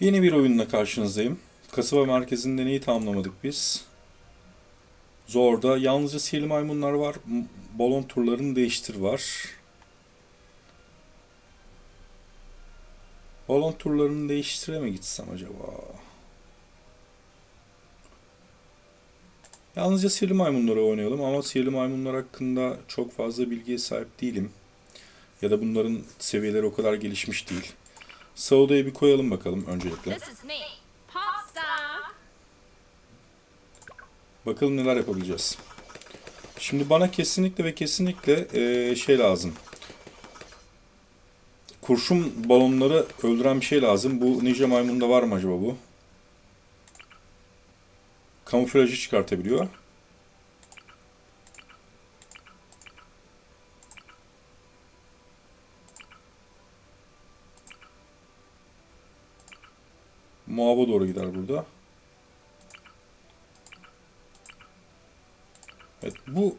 Yeni bir oyunla karşınızdayım. Kasaba merkezinde neyi tamamlamadık biz? Zor'da yalnızca sihirli maymunlar var. Balon turlarını değiştir var. Balon turlarını değiştire mi gitsem acaba? Yalnızca sihirli maymunları oynayalım ama sihirli maymunlar hakkında çok fazla bilgiye sahip değilim. Ya da bunların seviyeleri o kadar gelişmiş değil. Sauda'yı bir koyalım bakalım öncelikle. Bakalım neler yapabileceğiz. Şimdi bana kesinlikle ve kesinlikle eee, şey lazım. Kurşun balonları öldüren bir şey lazım. Bu ninja maymunda var mı acaba bu? Kamuflajı çıkartabiliyor. Muava doğru gider burada. Evet, bu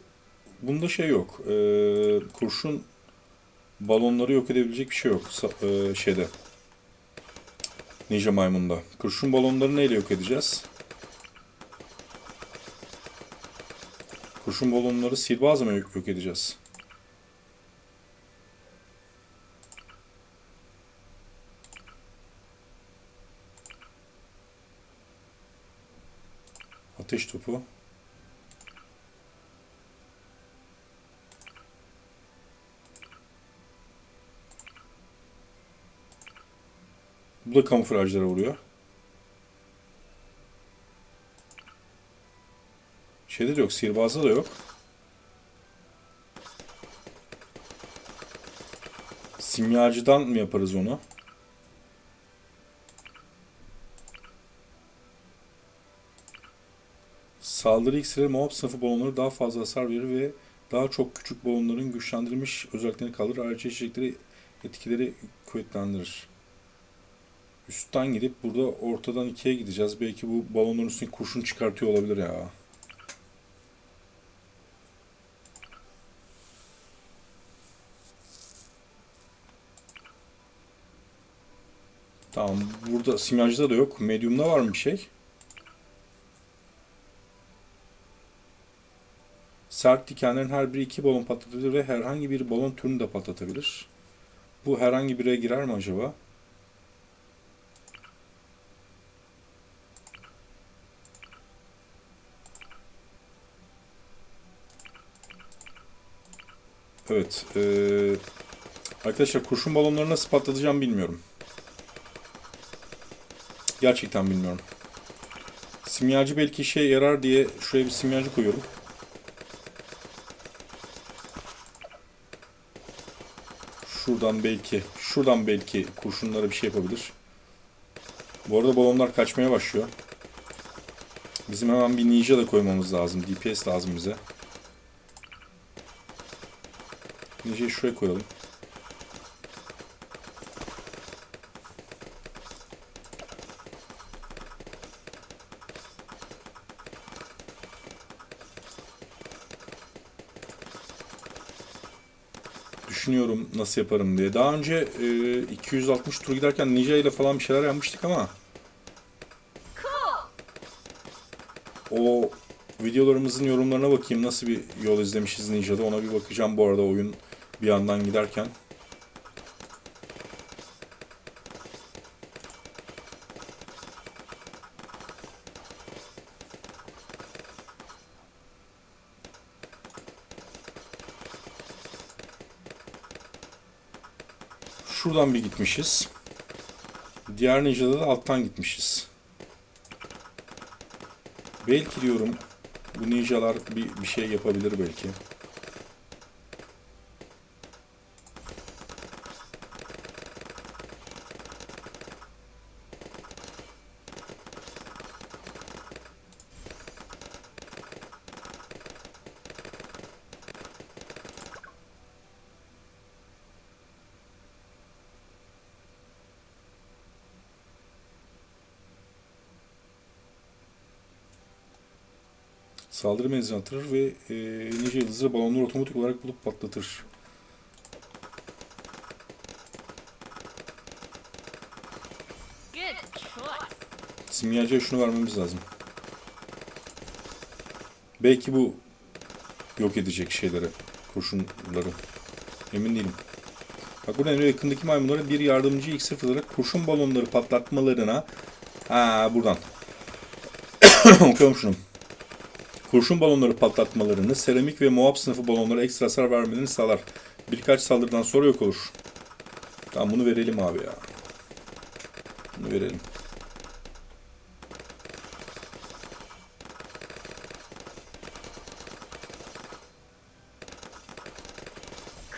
bunda şey yok. Ee, kurşun balonları yok edebilecek bir şey yok ee, şeyde. Ninja Maymun'da. Kurşun balonları neyle yok edeceğiz? Kurşun balonları sihirbazla mı yok edeceğiz? Ateş topu. Bu da kamuflajlara vuruyor. Şeyde de yok, sihirbazda da yok. Simyacıdan mı yaparız onu? Saldırı iksiri mob sınıfı balonları daha fazla hasar verir ve daha çok küçük balonların güçlendirilmiş özelliklerini kalır. Ayrıca içecekleri etkileri kuvvetlendirir. Üstten gidip burada ortadan ikiye gideceğiz. Belki bu balonların üstüne kurşun çıkartıyor olabilir ya. Tamam. Burada simyacıda da yok. Medium'da var mı bir şey? Sert dikenlerin her biri iki balon patlatabilir ve herhangi bir balon türünü de patlatabilir. Bu herhangi bire girer mi acaba? Evet. eee, arkadaşlar kurşun balonları nasıl patlatacağım bilmiyorum. Gerçekten bilmiyorum. Simyacı belki işe yarar diye şuraya bir simyacı koyuyorum. Şuradan belki, şuradan belki kurşunlara bir şey yapabilir. Bu arada balonlar kaçmaya başlıyor. Bizim hemen bir ninja da koymamız lazım. DPS lazım bize. Ninja'yı şuraya koyalım. Nasıl yaparım diye. Daha önce e, 260 tur giderken Ninja ile falan bir şeyler yapmıştık ama o videolarımızın yorumlarına bakayım nasıl bir yol izlemişiz Ninja'da ona bir bakacağım bu arada oyun bir yandan giderken. Şuradan bir gitmişiz. Diğer Ninja'da da alttan gitmişiz. Belki diyorum bu ninjalar bir, bir şey yapabilir belki. Saldırı menzilini artırır ve e, ninja yıldızı balonları otomatik olarak bulup patlatır. Simyacıya şunu vermemiz lazım. Belki bu yok edecek şeyleri, kurşunları. Emin değilim. Bak burada en yakındaki maymunlara bir yardımcı iksir fırlatarak kurşun balonları patlatmalarına ha buradan okuyalım şunu. Kurşun balonları patlatmalarını seramik ve muhaf sınıfı balonlara ekstra hasar vermelerini sağlar. Birkaç saldırıdan sonra yok olur. Tamam bunu verelim abi ya. Bunu verelim.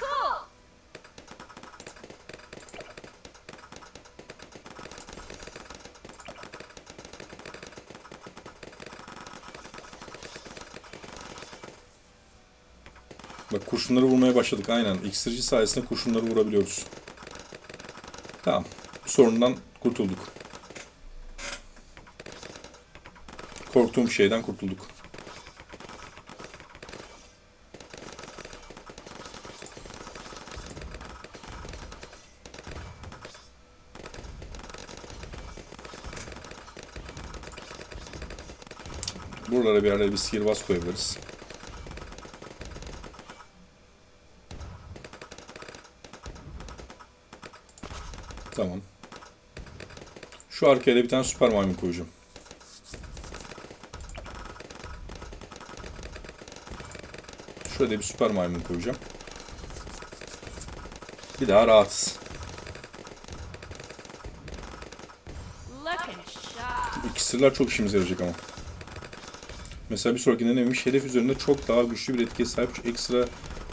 Cool. Bak kurşunları vurmaya başladık aynen. İksirci sayesinde kurşunları vurabiliyoruz. Tamam. Sorundan kurtulduk. Korktuğum şeyden kurtulduk. Buralara bir yerlere bir sihirbaz koyabiliriz. Tamam. Şu arkaya da bir tane süper maymun koyacağım. Şuraya da bir süper maymun koyacağım. Bir daha rahatız. İksirler çok işimize yarayacak ama. Mesela bir sonraki denememiş hedef üzerinde çok daha güçlü bir etkiye sahip ekstra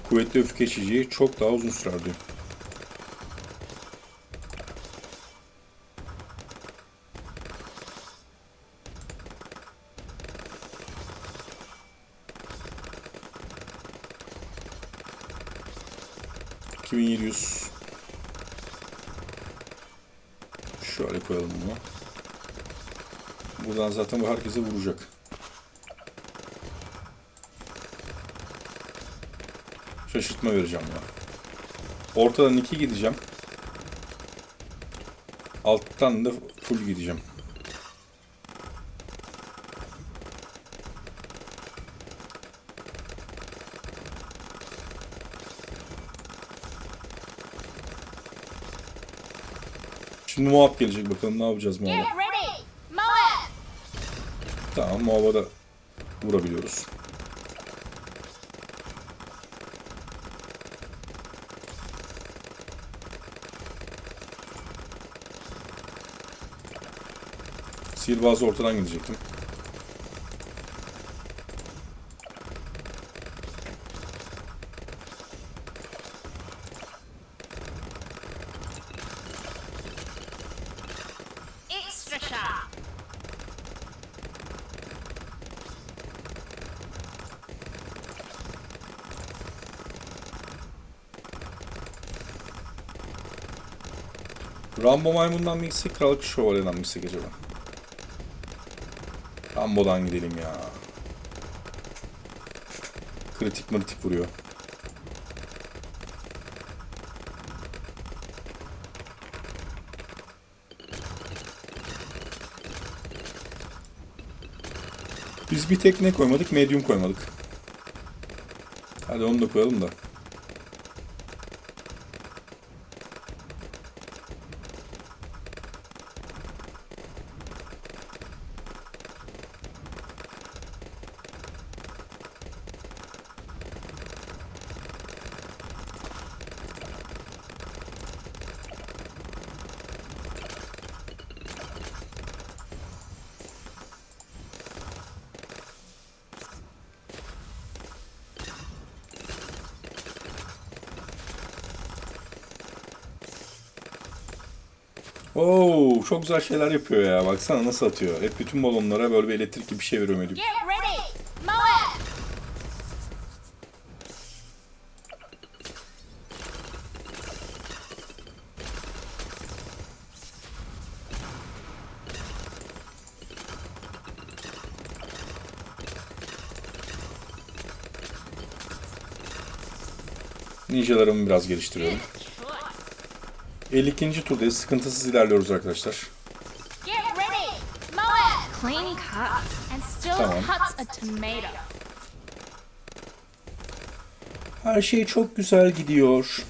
kuvvetli öfke içeceği çok daha uzun sürer diyor. ...2700... Şöyle koyalım bunu. Buradan zaten bu herkese vuracak. Şaşırtma vereceğim ya. Ortadan 2 gideceğim. Alttan da full gideceğim. Şimdi Moab gelecek bakalım ne yapacağız Moab'a. Tamam Moab'a da vurabiliyoruz. Sihirbazı ortadan gidecektim. Rambo maymundan mı gitsek, Krallık Şövalye'den mi gitsek acaba? Rambo'dan gidelim ya. Kritik mırtik vuruyor. Biz bir tek ne koymadık? Medium koymadık. Hadi onu da koyalım da. Oo, çok güzel şeyler yapıyor ya. Baksana nasıl atıyor. Hep bütün balonlara böyle bir elektrik gibi bir şey veriyor Medium. Get ready. Moab. Ninjalarımı biraz geliştiriyorum. Good choice. 52. turdayız. Sıkıntısız ilerliyoruz arkadaşlar. Clean cuts and still Tamam. cuts a tomato. Her şey çok güzel gidiyor.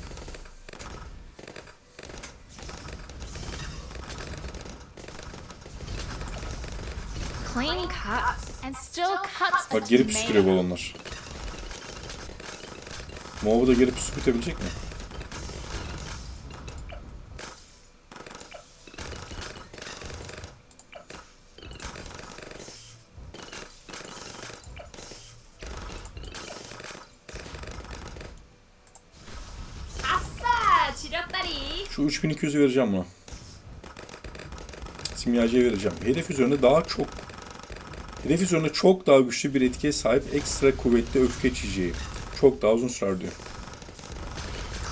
Clean cuts and still cuts a Bak geri püskürüyor tomato. balonlar. Mob'u da geri püskürtebilecek mi? 3200 vereceğim buna. Simyacıya vereceğim. Hedef üzerinde daha çok hedef üzerinde çok daha güçlü bir etkiye sahip ekstra kuvvetli öfke içeceği. Çok daha uzun sürer diyor.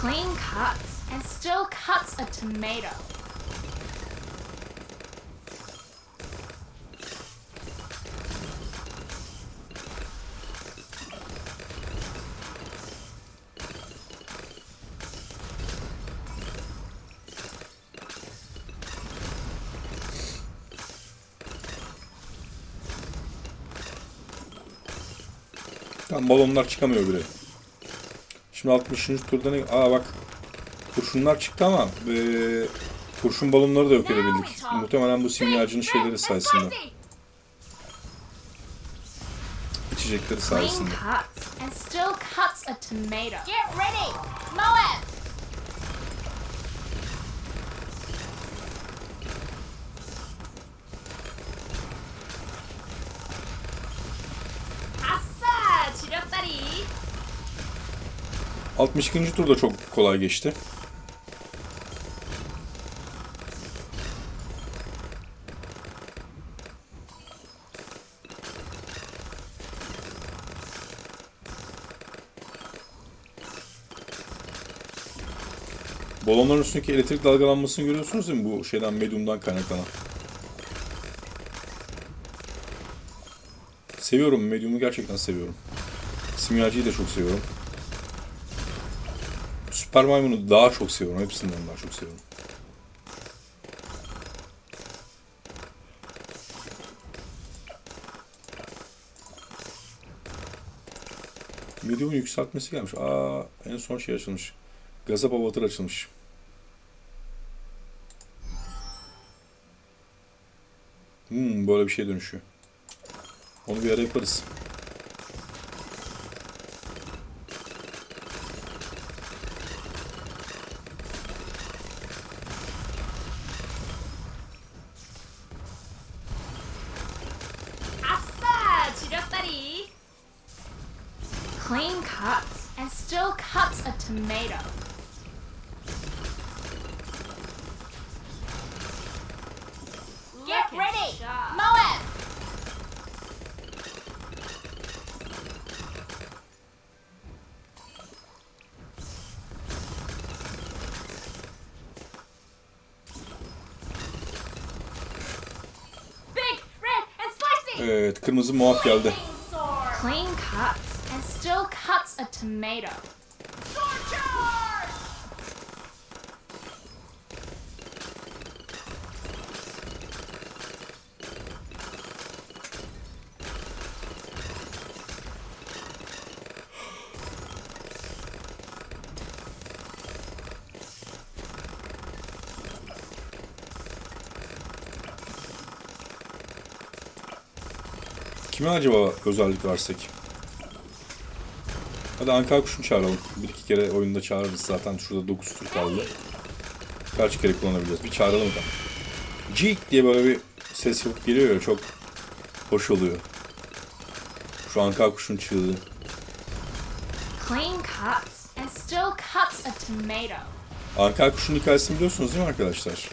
Clean cuts and still cuts a tomato. Balonlar çıkamıyor bile. Şimdi 60. turda ne? Aa bak. Kurşunlar çıktı ama eee, kurşun balonları da yok edebildik. Muhtemelen bu simyacının şeyleri sayesinde. İçecekleri sayesinde. 62. tur da çok kolay geçti. Balonların üstündeki elektrik dalgalanmasını görüyorsunuz değil mi? Bu şeyden, medyumdan kaynaklanan. Seviyorum, medyumu gerçekten seviyorum. Simyacıyı da çok seviyorum. Süper Maymun'u daha çok seviyorum. Hepsinden daha çok seviyorum. Medium'un yükseltmesi gelmiş. Aa, en son şey açılmış. Gazap Avatar açılmış. Hmm, böyle bir şey dönüşüyor. Onu bir ara yaparız. And still cuts a tomato. Get ready! Moab! Evet, kırmızı muhaf geldi. Clean cuts and still a tomato. Kime acaba özellik versek? Hadi Ankara kuşunu çağıralım. Bir iki kere oyunda çağırırız zaten. Şurada 9 tur kaldı. Kaç kere kullanabileceğiz? Bir çağıralım da. Cik diye böyle bir ses yapıp geliyor ya çok hoş oluyor. Şu Ankara kuşun çığlığı. Clean cuts and still cuts a tomato. Ankara kuşunun hikayesini biliyorsunuz değil mi arkadaşlar?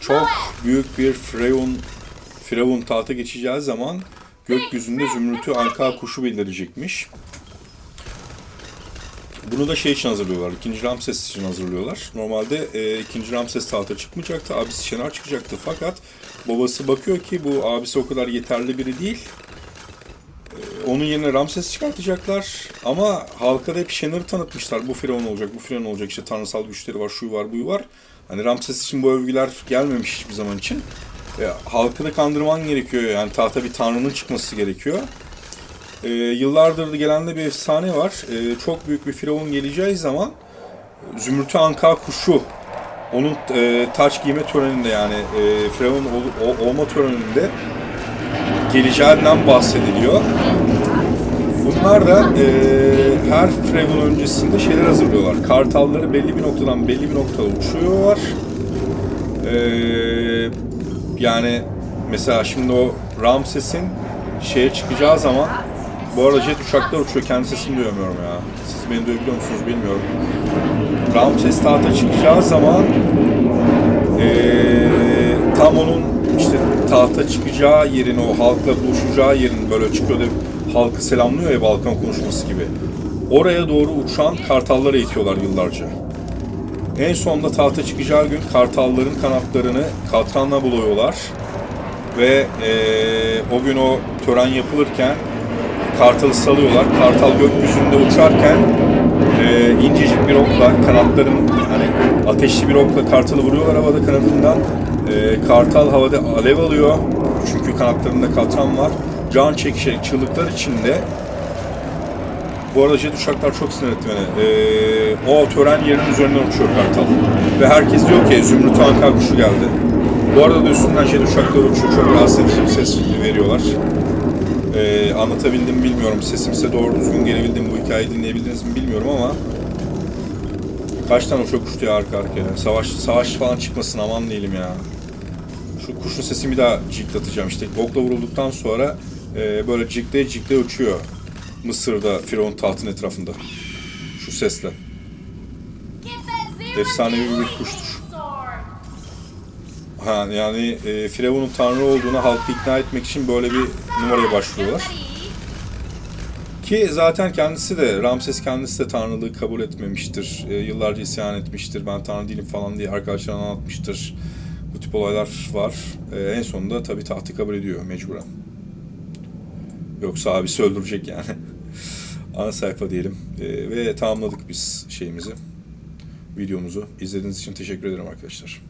Çok büyük bir Freon Firavun tahta geçeceği zaman gökyüzünde zümrütü anka kuşu belirecekmiş. Bunu da şey için hazırlıyorlar. İkinci Ramses için hazırlıyorlar. Normalde e, ikinci Ramses tahta çıkmayacaktı. Abisi Şenar çıkacaktı. Fakat babası bakıyor ki bu abisi o kadar yeterli biri değil. E, onun yerine Ramses çıkartacaklar. Ama halka da hep Şenar'ı tanıtmışlar. Bu Firavun olacak, bu Firavun olacak. İşte tanrısal güçleri var, şu var, bu var. Hani Ramses için bu övgüler gelmemiş hiçbir zaman için. E, halkını kandırman gerekiyor yani tahta bir tanrının çıkması gerekiyor. E, yıllardır da gelen de bir efsane var. E, çok büyük bir firavun geleceği zaman Zümrüt'ü anka kuşu onun e, taç giyme töreninde yani e, firavun ol- o- olma töreninde geleceğinden bahsediliyor. Bunlar da e, her firavun öncesinde şeyler hazırlıyorlar. Kartalları belli bir noktadan belli bir noktada uçuyorlar. E, yani mesela şimdi o Ramses'in şeye çıkacağı zaman bu arada jet uçaklar uçuyor. Kendi sesimi duyamıyorum ya. Siz beni duyabiliyor musunuz bilmiyorum. Ramses tahta çıkacağı zaman eee, tam onun işte tahta çıkacağı yerin o halkla buluşacağı yerin böyle çıkıyor da halkı selamlıyor ya Balkan konuşması gibi. Oraya doğru uçan kartalları eğitiyorlar yıllarca. En sonunda tahta çıkacağı gün kartalların kanatlarını katranla buluyorlar. Ve eee, o gün o tören yapılırken kartalı salıyorlar. Kartal gökyüzünde uçarken eee incecik bir okla kanatların hani ateşli bir okla kartalı vuruyorlar havada kanadından. Eee, kartal havada alev alıyor. Çünkü kanatlarında katran var. Can çekişerek çığlıklar içinde bu arada jet uçaklar çok sinir etti beni. Ee, o tören yerinin üzerinden uçuyor kartal. Ve herkes diyor ki Zümrüt Anka kuşu geldi. Bu arada da üstünden jet uçaklar uçuyor. Çok rahatsız edici bir ses veriyorlar. Ee, anlatabildim mi bilmiyorum. Sesim size doğru düzgün gelebildim. Bu hikayeyi dinleyebildiniz mi bilmiyorum ama kaç tane uçak uçtu ya arka arkaya. Savaş, savaş falan çıkmasın aman değilim ya. Şu kuşun sesini bir daha ciklatacağım. İşte okla vurulduktan sonra e, böyle cikle cikle uçuyor. Mısır'da Firavun tahtın etrafında. Şu sesle. Efsanevi bir kuştur. Ha, yani e, Firavun'un tanrı olduğunu halkı ikna etmek için böyle bir numaraya başlıyorlar. Ki zaten kendisi de, Ramses kendisi de tanrılığı kabul etmemiştir. E, yıllarca isyan etmiştir. Ben tanrı değilim falan diye arkadaşlarına anlatmıştır. Bu tip olaylar var. E, en sonunda tabii tahtı kabul ediyor mecburen. Yoksa abisi öldürecek yani. Ana sayfa diyelim. E, ve tamamladık biz şeyimizi. Videomuzu. İzlediğiniz için teşekkür ederim arkadaşlar.